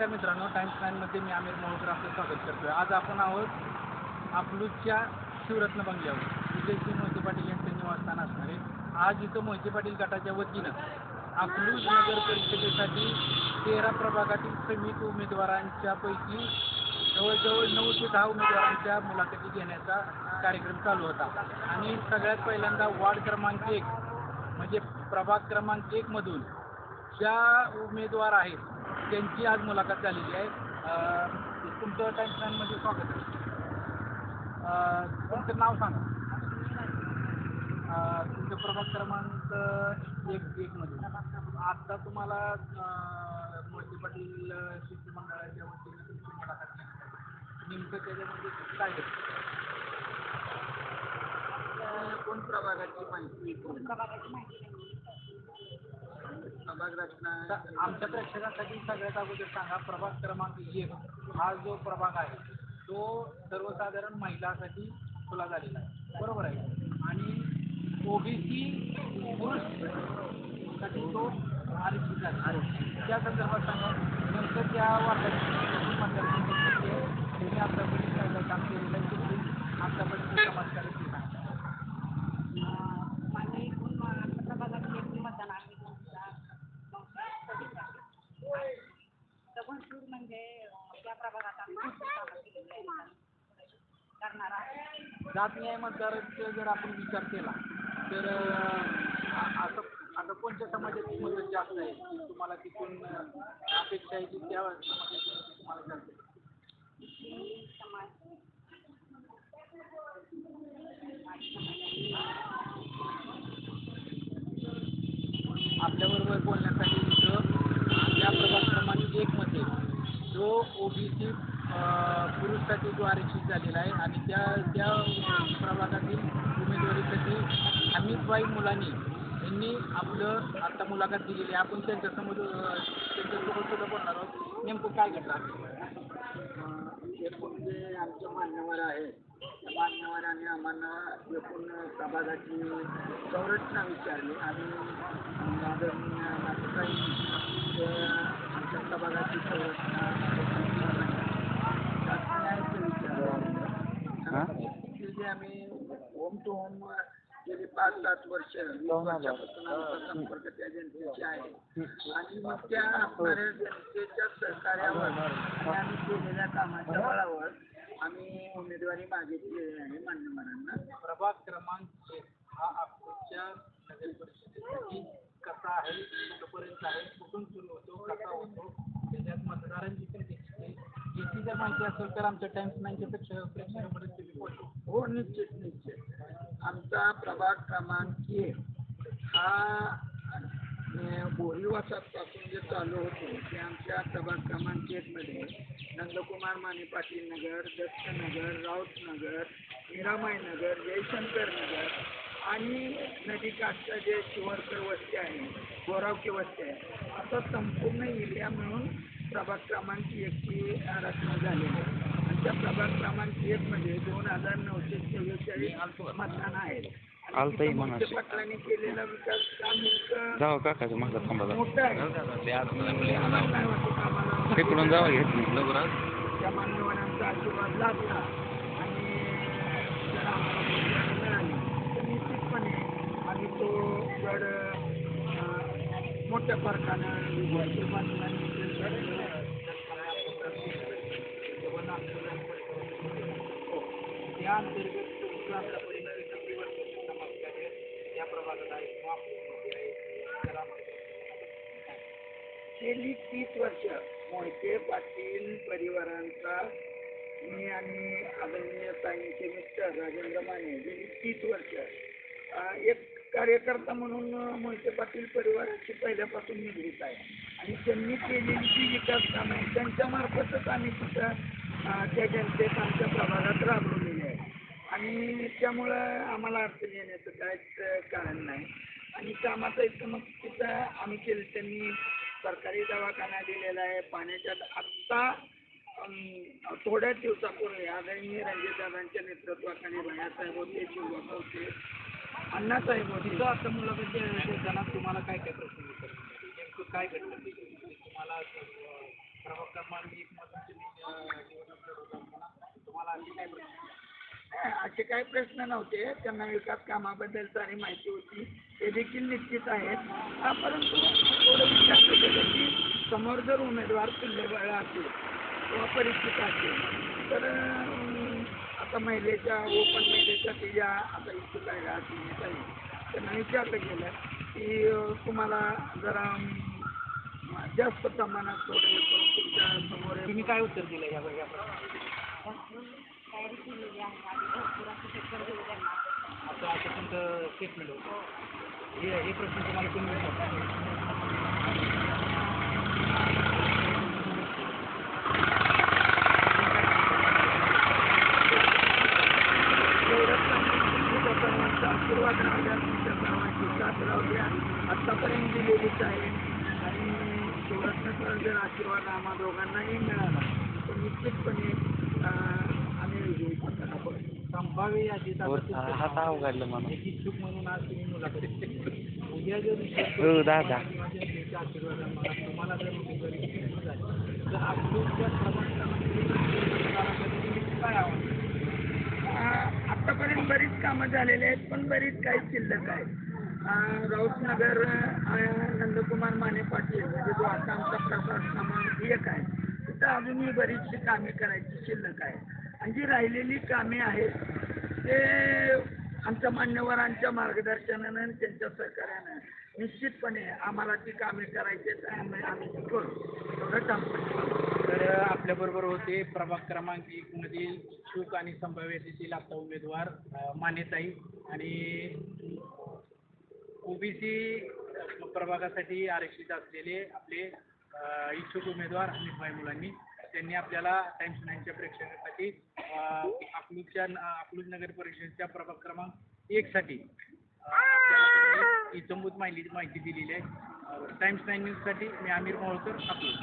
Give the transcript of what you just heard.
नमस्कार मित्रांनो टाइम्स नाईनमध्ये मी आमिर मोहोकर आपलं स्वागत करतोय. आज आपण आहोत आपलूच्या शिवरत्न बंगल्यावर. विजयसिंह मोहिते पाटील यांचं निवासस्थान असणार आहे. आज इथं मोहिते पाटील गटाच्या वतीनं अकलूज नगर परिषदेसाठी तेरा प्रभागातील समित उमेदवारांच्या पैकी जवळजवळ नऊ ते दहा उमेदवारांच्या मुलाखती घेण्याचा कार्यक्रम चालू होता. आणि सगळ्यात पहिल्यांदा वार्ड क्रमांक एक म्हणजे प्रभाग क्रमांक एकमधून ज्या उमेदवार आहेत त्यांची आज मुलाखत झालेली आहे. अं, तुमचं टाइम्स नाईनमध्ये स्वागत आहे. अं, तुमचं नाव सांगा. अं, तुमचं प्रभाग क्रमांक एक एकमधून आता तुम्हाला मोहिते पाटील शिष्टमंडळाच्या वतीने तुमची मुलाखत. नेमकं त्याच्यामध्ये काय आहे? कोण प्रभागाची माहिती? प्रभाग रचना आमच्या प्रेक्षकांसाठी सगळ्यात अगोदर सांगा प्रभाग क्रमांक एक हा जो प्रभाग आहे तो सर्वसाधारण महिलांसाठी खुला झालेला आहे. बरोबर आहे? आणि ओबीसी पुरुषसाठी तो आरक्षित झाला आहे. त्या संदर्भात सांगा नंतर त्या वार्डाची मतदारसंघाची त्यांनी आतापर्यंत काम केलेलं आहे ते तुम्ही आतापर्यंत समाजकार्य ते सांगा माझे एकूण प्रभागातील एकूण मतदान आहे तर भरपूर म्हणजे अं, त्या प्रभागात आम्ही भरपूर कामं केलेली आहेत. करणार आहे जात न्याय मतदाराचा जर आपण विचार केला तर असं आता कोणत्या समाजाची मदत जास्त आहे? की तुम्हाला तिथून अपेक्षा आहे की त्या समाजाची मदत तुम्हाला जास्त आपल्याबरोबर बोलण्यासाठी इथं आपल्या प्रभाग क्रमांक एकमध्ये जो ओबीसी प्रभागासाठी जो आरक्षित झालेला आहे आणि त्या त्या प्रभागातील उमेदवारीसाठी अमितबाई मुलांनी यांनी आपलं आता मुलाखत दिलेली आहे. आपण त्यांच्यासमोर अं, त्यांच्यासोबत सुद्धा बोलणार आहोत. नेमकं काय घडलं? आहे एकूण जे आमचे मान्यवर आहे त्या मान्यवरांनी आम्हाला एकूण प्रभागाची संरचना विचारली आणि आदरणीय नाथसाई आमच्या प्रभागाची संरचना शासनाचं विचारलं ते जे आम्ही होम टू होम गेली पाच सात वर्ष वीस वर्षापासून आमचा संपर्क त्या जनतेशी आहे. आणि मग त्या असणाऱ्या जनतेच्या सहकार्यावर आणि आम्ही केलेल्या कामाच्या बळावर आम्ही उमेदवारी मागितलेली आहे मान्यवरांना. प्रभाग क्रमांक एक हा अकोटच्या नगर परिषदेसाठी कसा आहे कुठंपर्यंत आहे कुठून सुरू होतो कसा होतो त्याच्यात मतदारांची संख्या किती आहे? याची जर माहिती असेल तर आमच्या टाइम्स नाईनच्या प्रेक्षक प्रेक्षकांपर्यंत हो निश्चित निश्चित. आमचा प्रभाग क्रमांक एक हा बोरीवासापासून जे चालू होतो ते आमच्या प्रभाग क्रमांक एकमध्ये नंदकुमार माने पाटील नगर दत्त नगर राऊत नगर नगर जयशंकर नगर आणि नदीकाठच्या जे शिवरकर वस्ती आहे गोरावकी वस्ती आहे असं संपूर्ण एरिया मिळून प्रभाग क्रमांक एकची रचना झालेली आहे. आणि त्या प्रभाग क्रमांक एकमध्ये दोन हजार नऊशे चव्वेचाळीस मतदान आहेत. पाटलांनी केलेला विकास काम इतकं जावा काकाच्या मागं थांबा जरा. मोठं आहे. आम्हाला नाही वाटत आम्हाला तिकडून जावा घेत नाही त्या मान्यवरांचा आशीर्वाद लाभला. आणि जर आम्हाला मतदान मिळाली तर निश्चितपणे आम्ही तो गड अं, मोठ्या फरकानं विजयाची आतापर्यंत या प्रभागात आहे गेली तीस वर्ष मोहिते पाटील परिवारांचा मी आणि आदरणीय ताईंचे मिस्टर राजेंद्र माने गेली तीस वर्ष एक कार्यकर्ता म्हणून मोहिते पाटील परिवाराची पहिल्यापासून निगडीत आहे आणि त्यांनी केलेली जी विकास कामं आहेत त्यांच्यामार्फतच आम्ही तिथं त्या जनतेत आमच्या प्रभागात राबवलेली आहे. आणि त्यामुळं आम्हाला अडचण येण्याचं काहीच कारण नाही. आणि कामाचं इथं मग तिथं आम्ही केलं त्यांनी सरकारी दवाखाना दिलेला आहे. पाण्याच्या आत्ता थोड्याच दिवसापूर्वी आदरणीय रणजितदादांच्या नेतृत्वाखाली भैयासाहेब होते शिवबाबा होते अण्णासाहेब होते. आता मुलाखत देताना तुम्हाला काय काय प्रश्न विचारले नेमकं काय घडलं? तुम्हाला प्रभाग क्रमांक एक मधून तुम्ही निवडणूक तुम्हाला आणखी काय प्रश्न? नाही, असे काही प्रश्न नव्हते. त्यांना विकास कामाबद्दल सारी माहिती होती. ते देखील निश्चित आहेत. हा, परंतु थोडं विचार गेलं की समोर जर उमेदवार तुल्यबळ असेल किंवा परिस्थिती असेल तर आता महिलेच्या ओपन महिलेच्या ते ज्या आता इच्छुक आहे का ताई त्यांना विचारलं गेलं की तुम्हाला जरा जास्त प्रमाणात थोडं तुमच्यासमोर. तुम्ही काय उत्तर दिलं या या तयारी केलेली आहे आणि भरपूर असं पेपर देऊ त्यांना असं असं तुमचं स्टेटमेंट होतं हे हे प्रश्न तुम्हाला कोणी आशीर्वाद राहूया तुमच्या सर्वांची साथ राहूया आत्तापर्यंत दिलेलीच आहे. आणि सुरत्न सर जर आशीर्वाद आम्हा दोघांनाही मिळाला. तर निश्चितपणे अं, आम्ही विजयी पथकाला पडू संभाव्य यादीत आता तुमचं हात नाव अवघडलं मला एक इच्छुक म्हणून आज तुम्ही मुलाखत. उद्या जर हो, दादा. तुम्हाला जर तर आतापर्यंत बरीच कामं झालेली आहेत पण बरीच काही शिल्लक आहे अं, राऊतनगर नंदकुमार माने पाटील म्हणजे जो आता आमचा प्रसाद क्रमांक एक आहे तिथं अजूनही बरीचशी कामे करायची शिल्लक आहे जी राहिलेली कामे आहेत ते आमच्या मान्यवरांच्या मार्गदर्शनानं आणि त्यांच्या सहकार्यानं निश्चितपणे आम्हाला ती कामे करायची आहेत आम्ही आम्ही ती करू. एवढंच आमचं तर आपल्याबरोबर होते प्रभाग क्रमांक एकमधील सुख आणि संभाव्यतेतील आता उमेदवार अ, मानेताई आणि ओबीसी प्रभागासाठी आरक्षित असलेले आपले इच्छुक उमेदवार हमीदभाई मुलांनी त्यांनी आपल्याला टाइम्स नाईनच्या प्रेक्षकांसाठी अकलूजच्या अकलूज नगर परिषदेच्या प्रभाग क्रमांक एकसाठी साठी आपल्याला माहिती माहिती दिलेली आहे. टाइम्स नाईन न्यूजसाठी मी आमिर मोहोळकर अकलूज